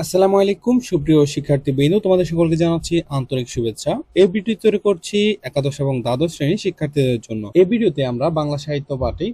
আসসালামু আলাইকুম, সুপ্রিয় শিক্ষার্থী বৃন্দ, তোমাদের সকলকে জানাচ্ছি আন্তরিক শুভেচ্ছা। এই ভিডিও তৈরি করছি একাদশ এবং দ্বাদশ শ্রেণির শিক্ষার্থীদের জন্য। এই ভিডিওতে আমরা বাংলা সাহিত্য পাঠে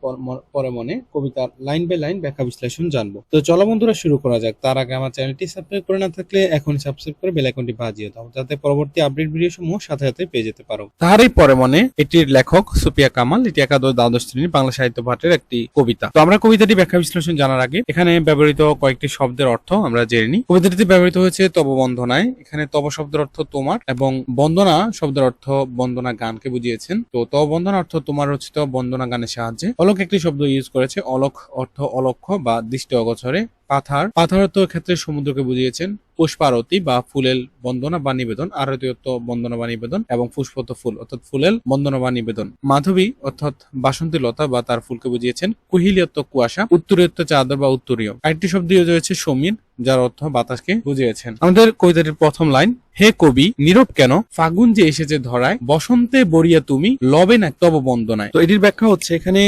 পর- ম- পরে মনে কবিতার লাইন বাই লাইন ব্যাখ্যা বিশ্লেষণ জানব। তো চলো বন্ধুরা, শুরু করা যাক। তার আগে আমার চ্যানেলটি সাবস্ক্রাইব করে না থাকলে এখন সাবস্ক্রাইব করে বেল আইকনটি বাজিয়ে দাও, যাতে পরবর্তী আপডেট ভিডিও সমূহ সাথে সাথে পেয়ে যেতে পারো। তাহারই পরে মনে এটির লেখক সুপিয়া কামাল, এটি একাদশ দ্বাদশ শ্রেণির বাংলা সাহিত্য পাঠের একটি কবিতা। তো আমরা কবিতাটি ব্যাখ্যা বিশ্লেষণ জানার আগে এখানে ব্যবহৃত কয়েকটি শব্দের অর্থ আমরা জেনে কবিতাটিতে ব্যবহৃত হয়েছে তব বন্ধনায় এখানে তব শব্দের অর্থ তোমার এবং বন্দনা শব্দের অর্থ বন্দনা গানকে বুঝিয়েছেন। তো তব বন্দনা অর্থ তোমার রচিত বন্দনা গানের সাহায্যে অলক একটি শব্দ ইউজ করেছে। অলক অর্থ অলক্ষ বা দৃষ্টি অগোচরে। পাথার। পাথার অর্থ ক্ষেত্রে সমুদ্রকে বুঝিয়েছেন পুষ্পারতি বা ফুলেল বন্দনা বা নিবেদন আরতি অর্থ বন্দনা বা নিবেদন এবং পুষ্পত ফুল, অর্থাৎ ফুলেল বন্দনা বা নিবেদন। মাধবী, অর্থাৎ বাসন্তী লতা বা তার ফুলকে বুঝিয়েছেন কুহিলি অর্থ কুয়াশা উত্তরীয় অর্থ চাদর বা উত্তরীয়। আরেকটি শব্দ হয়েছে সমীর যার অর্থ বাতাসকে বুঝিয়েছেন। আমাদের কবিতাটির প্রথম লাইন, হে কবি, নীরব কেন? ফাগুন যে এসেছে ধরায়, বসন্তে বরিয়া তুমি, লবে না তব বন্দনায়। তো এটির ব্যাখ্যা হচ্ছে এখানে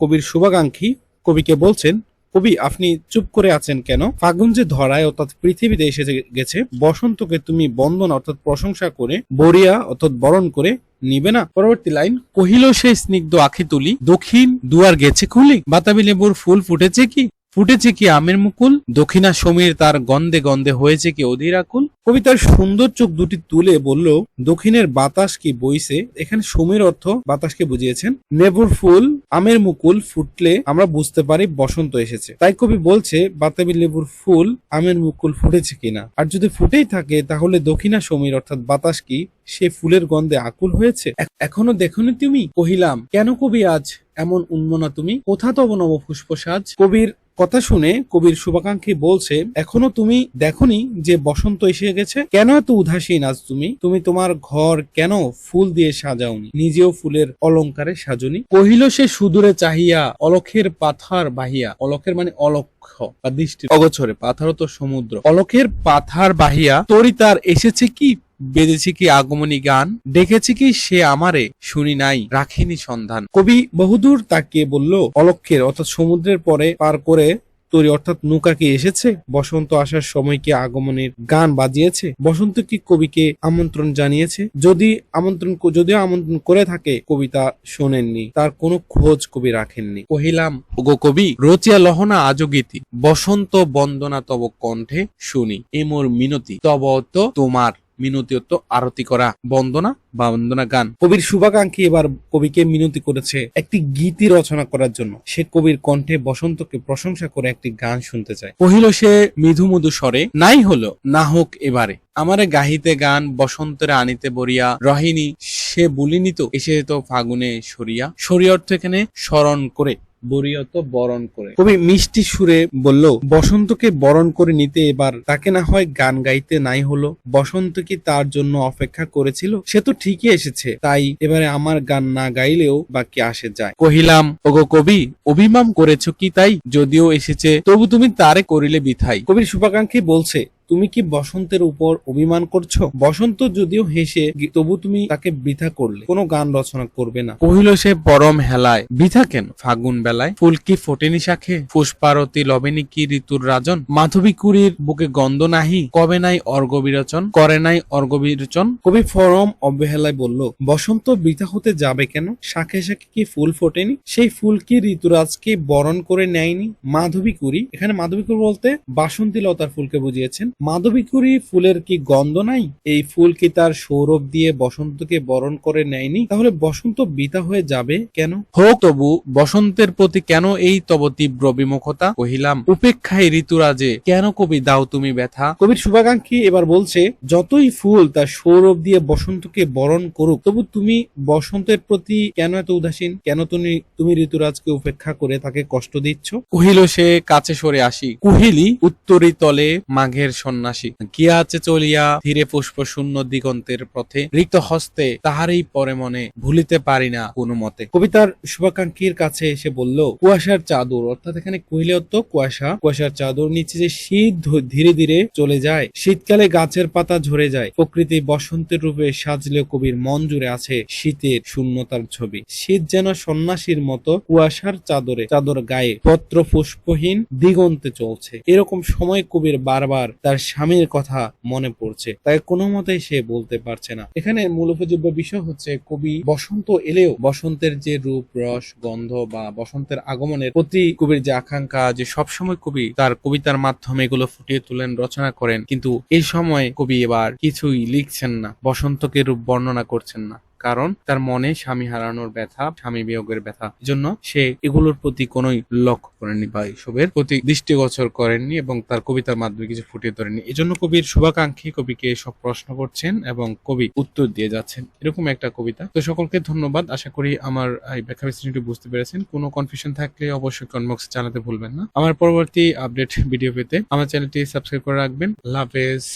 কবির শুভাকাঙ্ক্ষী কবিকে বলছেন কবি, আপনি চুপ করে আছেন কেন? ফাগুন যে ধরায়, অর্থাৎ পৃথিবীতে এসে গেছে, বসন্তকে তুমি বন্দন, অর্থাৎ প্রশংসা করে বরিয়া অর্থাৎ বরণ করে নিবে না? পরবর্তী লাইন, কহিল সে স্নিগ্ধ আখি তুলি, দক্ষিণ দুয়ার গেছে খুলি, বাতাবি লেবুর ফুল ফুটেছে কি? ফুটেছে কি আমের মুকুল? দক্ষিণা সমীর তার গন্ধে গন্ধে হয়েছে কি অধীর আকুল কবিতার সুন্দর চোখ দুটি তুলে বলল, দক্ষিণের বাতাস কি বইছে? এখানে সমীর অর্থ বাতাসকে বুঝিয়েছেন। নেবুর ফুল, আমের মুকুল ফুটলে আমরা বুঝতে পারি বসন্ত এসেছে। তাই কবি বলছে, বাতাবি লেবুর ফুল, আমের মুকুল ফুটেছে কিনা? আর যদি ফুটেই থাকে, তাহলে দক্ষিণা সমীর অর্থাৎ বাতাস কি সে ফুলের গন্ধে আকুল হয়েছে? এখনও দেখনি তুমি? কহিলাম, কেন কবি আজ এমন উন্মনা তুমি? কোথা তব নব ফুসফুসাজ? কবির কথা শুনে কবির শুভাকাঙ্ক্ষী বলছে, এখনও তুমি দেখনি যে বসন্ত এসে গেছে? কেন এত উদাসীন আজ তুমি? তুমি তোমার ঘর কেন ফুল দিয়ে সাজাওনি? নিজেও ফুলের অলংকারে সাজনি? কহিল সে সুদূরে চাহিয়া অলখের পাথার বাহিয়া অলখের মানে অলক্ষ বা দৃষ্টি। অগোচরে পাথার তো সমুদ্র। অলখের পাথার বাহিয়া তরি তার এসেছে কি বেজেছে কি আগমনী গান? দেখেছি কি সে আমারে শুনি নাই, রাখিনি সন্ধান। কবি বহুদূর তাকিয়ে বলল অলক্ষের অর্থাৎ সমুদ্রের পরে পার করে তরি, অর্থাৎ নৌকা কি এসেছে? বসন্ত আসার সময় কি আগমনের গান বাজিয়েছে? বসন্ত কি কবিকে আমন্ত্রণ জানিয়েছে? যদি আমন্ত্রণ, যদিও আমন্ত্রণ করে থাকে, কবিতা শোনেননি। তার কোনো খোঁজ কবি রাখেননি। কহিলাম, ওগো কবি, রচিয়া লহনা আজো গীতি। বসন্ত বন্দনা তব কণ্ঠে শুনি। এ মোর মিনতি, তব তো তোমার মিনতি অর্থ আরতি করা, বন্দনা বা বন্দনা গান। কবির শুভাকাঙ্ক্ষী এবার কবিকে মিনতি করেছে একটি গীতি রচনা করার জন্য। সে কবির কণ্ঠে বসন্তকে প্রশংসা করে একটি গান শুনতে চায়। কহিল সে, মৃদু মধু স্বরে, নাই হলো, না হোক এবারে। আমারে গাহিতে গান, বসন্তের আনিতে বরিয়া। রহিনী সে বলিনি তো এসে তো ফাগুনে সরিয়া। সরিয়া অর্থ এখানে, স্মরণ করে। বরিয়ত বরণ করে। কবি মিষ্টি সুরে বলল, বসন্তকে বরণ করে নিতে এবার তাকে না হয় গান গাইতে নাই হলো। বসন্ত কি তার জন্য অপেক্ষা করেছিল? সে তো ঠিকই এসেছে। তাই এবারে আমার গান না গাইলেও বাকি আসে যায়? কহিলাম, ওগো কবি, অভিমাম করেছ কি তাই? যদিও এসেছে, তবু তুমি তারে করিলে বিথাই কবির শুভাকাঙ্ক্ষী বলছে তুমি কি বসন্তের উপর অভিমান করছ? বসন্ত যদিও হেসে তবু তুমি তাকে বৃথা করলে। কোনো গান রচনা করবে না। কহিল সে পরম হেলায় বৃথা কেন? ফাগুন বেলায়? ফুল কি ফোটেনি শাখে পুষ্পারতি লবেনি কি ঋতুর রাজন? মাধবী কুড়ির বুকে গন্ধ নাহি? কবে নাই অর্ঘ বিরচন? করে নাই অর্ঘ বিরচন? কবি ফরম অবহেলায় বলল বসন্ত বৃথা হতে যাবে কেন? শাখে শাখে কি ফুল ফোটেনি? সেই ফুল কি ঋতুরাজকে বরণ করে নেয়নি? মাধবী কুড়ি এখানে মাধবী কুড়ি বলতে বাসন্তী লতার ফুলকে বুঝিয়েছেন। মাধবী কুড়ি ফুলের কি গন্ধ নাই? এই ফুল কি তার সৌরভ দিয়ে বসন্তকে বরণ করে নেয়নি? তাহলে বসন্ত বৃথা হয়ে যাবে কেন? হোক তবু বসন্তের প্রতি কেন এই তব তীব্র বিমুখতা? কহিলাম উপেক্ষায় ঋতুরাজে কেন কবি দাও তুমি ব্যথা? কবির শুভাকাঙ্ক্ষী এবার বলছে যতই ফুল তার সৌরভ দিয়ে বসন্তকে বরণ করুক তবু তুমি বসন্তের প্রতি কেন এত উদাসীন? কেন তুমি তুমি ঋতুরাজকে উপেক্ষা করে তাকে কষ্ট দিচ্ছ? কহিল সে কাছে সরে আসি। কুহিলি উত্তরি তলে মাঘের সন্ন্যাসী। গিয়া আছে চলিয়া ধীরে পুষ্প শূন্য দিগন্তের পথে রিক্ত হস্তে তাহারই পরে মনে ভুলিতে পারি না কোনো মতে। কবিতার শুভাকাঙ্ক্ষীর কাছে এসে বলল, কুয়াশার চাদর অর্থাৎ এখানে কহিলে তো কুয়াশা, কুয়াশার চাদর নিচে যে শীত ধীরে ধীরে চলে যায়, শীতকালে গাছের পাতা ঝরে যায়, প্রকৃতি বসন্তের রূপে সাজলেও কবির মন জুড়ে আছে শীতের শূন্যতার ছবি। শীত যেন সন্ন্যাসীর মতো কুয়াশার চাদরে, চাদর গায়ে পত্র পুষ্পহীন দিগন্তে চলছে। এরকম সময় কবির বারবার তার স্বামীর কথা মনে পড়ছে। তাই কোনো মতেই সে বলতে পারছে না। এখানে মূল উপযোগ্য বিষয় হচ্ছে, কবি বসন্ত এলেও বসন্তের যে রূপ, রস, গন্ধ বা বসন্তের আগমনের প্রতি কবির যে আকাঙ্ক্ষা যে সবসময় কবি তার কবিতার মাধ্যমে এগুলো ফুটিয়ে তোলেন, রচনা করেন, কিন্তু এই সময় কবি এবার কিছুই লিখছেন না, বসন্তকে রূপ বর্ণনা করছেন না। কারণ তার মনে স্বামী হারানোর ব্যথা, স্বামী বিয়োগের ব্যথা। জন্য সে এগুলোর প্রতি কোনোই লক্ষ্য করেননি বা এসবের প্রতি দৃষ্টিগোচর করেননি এবং তার কবিতার মাধ্যমে কিছু ফুটিয়ে তোলেননি। এজন্য কবির শুভাকাঙ্ক্ষী কবিকে সব প্রশ্ন করছেন এবং কবি উত্তর দিয়ে যাচ্ছেন। এরকম একটা কবিতা। তো সকলকে ধন্যবাদ। আশা করি আমার এই ব্যাখ্যা বিশ্লেষণটি বুঝতে পেরেছেন। কোনো কনফিউশন থাকলে অবশ্যই কমেন্ট বক্সে জানাতে ভুলবেন না। আমার পরবর্তী আপডেট ভিডিও পেতে আমার চ্যানেলটি সাবস্ক্রাইব করে রাখবেন। হাফেজ।